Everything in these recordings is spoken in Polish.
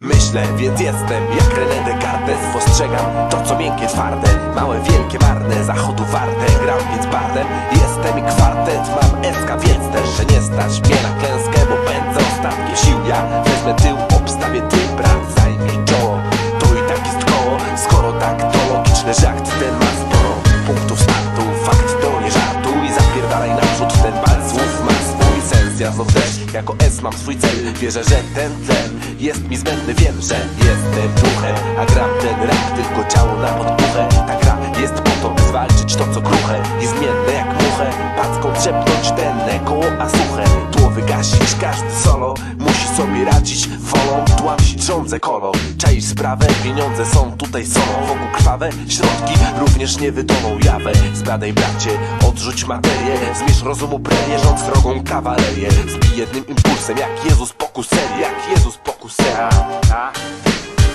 myśl, myśl. Myślę, więc jestem jak René Descartes. Postrzegam to co miękkie, twarde. Małe, wielkie, marne, zachodu warte. Gram więc bardem, jestem i kwartet. Mam eska, więc też się nie stać mnie na klęskę Bo pędzę ostatnie sił. Ja wezmę tył, obstawię ty brat też, jako S mam swój cel. Wierzę, że ten tlen jest mi zbędny. Wiem, że jestem duchem A gram ten rap, tylko ciało na podpuchę Ta gra jest po to, by zwalczyć to co kruche Tłamsić rządzę kolo Czaisz sprawę, pieniądze są tutaj solą Wokół krwawe, środki również nie wydoną jawę Zbadaj bracie, odrzuć materię. Zmierz rozumu prerię, rząd drogą kawalerię. Zbij jednym impulsem, jak Jezus pokusel Jak Jezus pokusel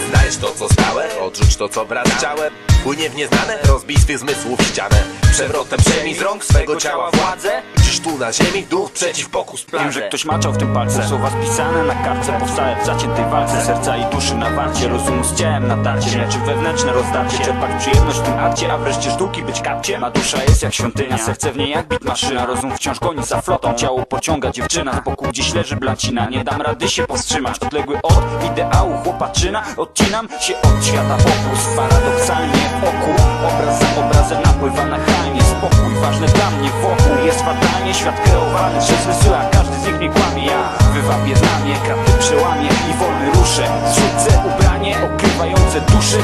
Znajesz to co stałe, odrzuć to co wraz ciałem Płynie w nieznane, rozbij swych zmysłów ścianę. Przewrotem przejmij z rąk swego ciała władzę. Dziś tu na ziemi duch przeciw pokus Wiem, plazę że ktoś maczał w tym palce. Słowa spisane na kartce Powstałe w zaciętej walce. Serca i duszy na warcie Rozumu z ciałem na tarcie. Leczy wewnętrzne rozdarcie. Czerpać przyjemność w tym akcie A wreszcie sztuki być kapciem. A dusza jest jak świątynia Serce w niej jak bit maszyna Rozum wciąż goni za flotą Ciało pociąga dziewczyna. Spokój gdzieś leży blancina Nie dam rady się powstrzymać. Odległy od ideału chłopaczyna Odcinam się od świata pokus Paradoksalnie wokół. Obraz za obrazem napływa nachalnie Spokój ważny dla mnie. Wokół Jest fatalnie świat kreowany przez zmysły A każdy z nich mnie kłamie. Ja wywabię znamie, kraty przełamie I wolny ruszę. Zrzucę ubranie okrywające duszę.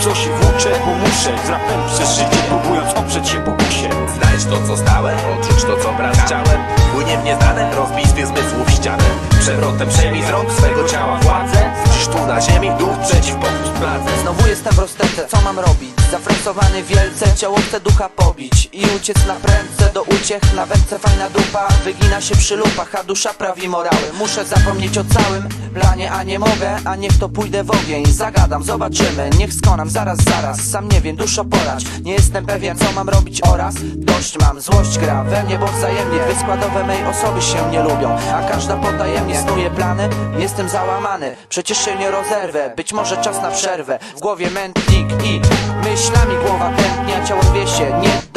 Co się włóczę, bo muszę. Z rapem przez życie próbując oprzeć się pokusie. Znajdź to co stałe, odrzuć to co wraz ciałem Płynie w nieznane, rozbij zmysłów ścianę Przewrotem przejmij z rąk swego ciała władzę Dziś tu na ziemi duch przeciw pokus plazę Znowu jestem w rozterce, co mam robić? Zafrensowany wielce, ciało chce ducha pobić I uciec na prędce, do uciech na wędce fajna dupa. Wygina się przy lupach, a dusza prawi morały. Muszę zapomnieć o całym planie, a nie mogę A niech to pójdę w ogień, zagadam, zobaczymy Niech skonam, zaraz, zaraz, sam nie wiem, duszo porać. Nie jestem pewien, co mam robić. Oraz Dość mam, złość gra we mnie, bo wzajemnie. Dwie składowe mej osoby się nie lubią A każda potajemnie snuje plany. Jestem załamany, przecież się nie rozerwę. Być może czas na przerwę. W głowie mętnik i myślami głowa tętnia Ciało dwie się nie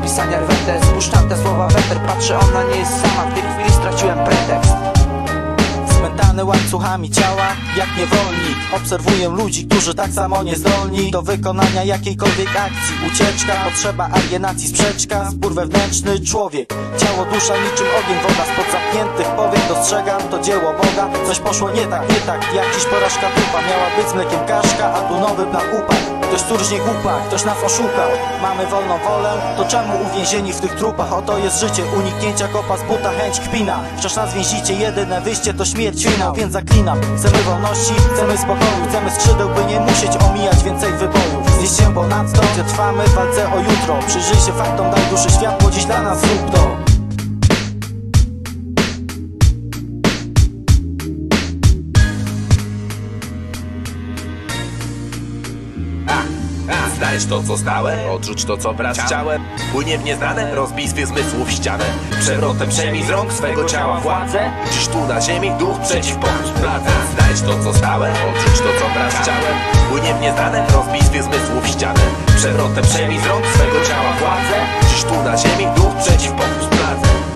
do opisania rwetę Spuszczam te słowa weter Patrzę, ona nie jest sama. W tej chwili straciłem pretekst. Spętany łańcuchami ciała, jak niewolnik Obserwuję ludzi, którzy tak samo niezdolni Do wykonania jakiejkolwiek akcji. Ucieczka, potrzeba alienacji, sprzeczka. Spór wewnętrzny, człowiek. Ciało, dusza, niczym ogień, woda Spod zamkniętych. Powiek dostrzegam to dzieło Boga. Coś poszło nie tak, nie tak. Jak dziś porażka dupa Miała być z mlekiem kaszka, a tu nowy plan upadł Ktoś turżnie głupa, ktoś nas oszukał. Mamy wolną wolę, to czemu uwięzieni w tych trupach? Oto jest życie, uniknięcia kopa z buta, chęć kpina. Wciąż nas więzicie, jedyne wyjście to śmierć finał. Więc zaklinam, chcemy wolności, chcemy spokoju Chcemy skrzydeł, by nie musieć omijać więcej wybojów Znieść się ponadto, gdzie trwamy w walce o jutro. Przyjrzyj się faktom, daj duszy światło, dziś dla nas zrób to Znajdź to co stałe, odrzuć to co wraz z ciałem Płynie w nieznane, rozbij zmysłów ścianę. Przewrotem przejmij z rąk swego ciała władzę. Dziś tu na ziemi duch przeciw pokus plazę Znajdź to co stałe, odrzuć to co wraz z ciałem Płynie w nieznane, rozbij zmysłów ścianę. Przewrotem przejmij z rąk swego ciała władzę. Dziś tu na ziemi duch przeciw pokus plazę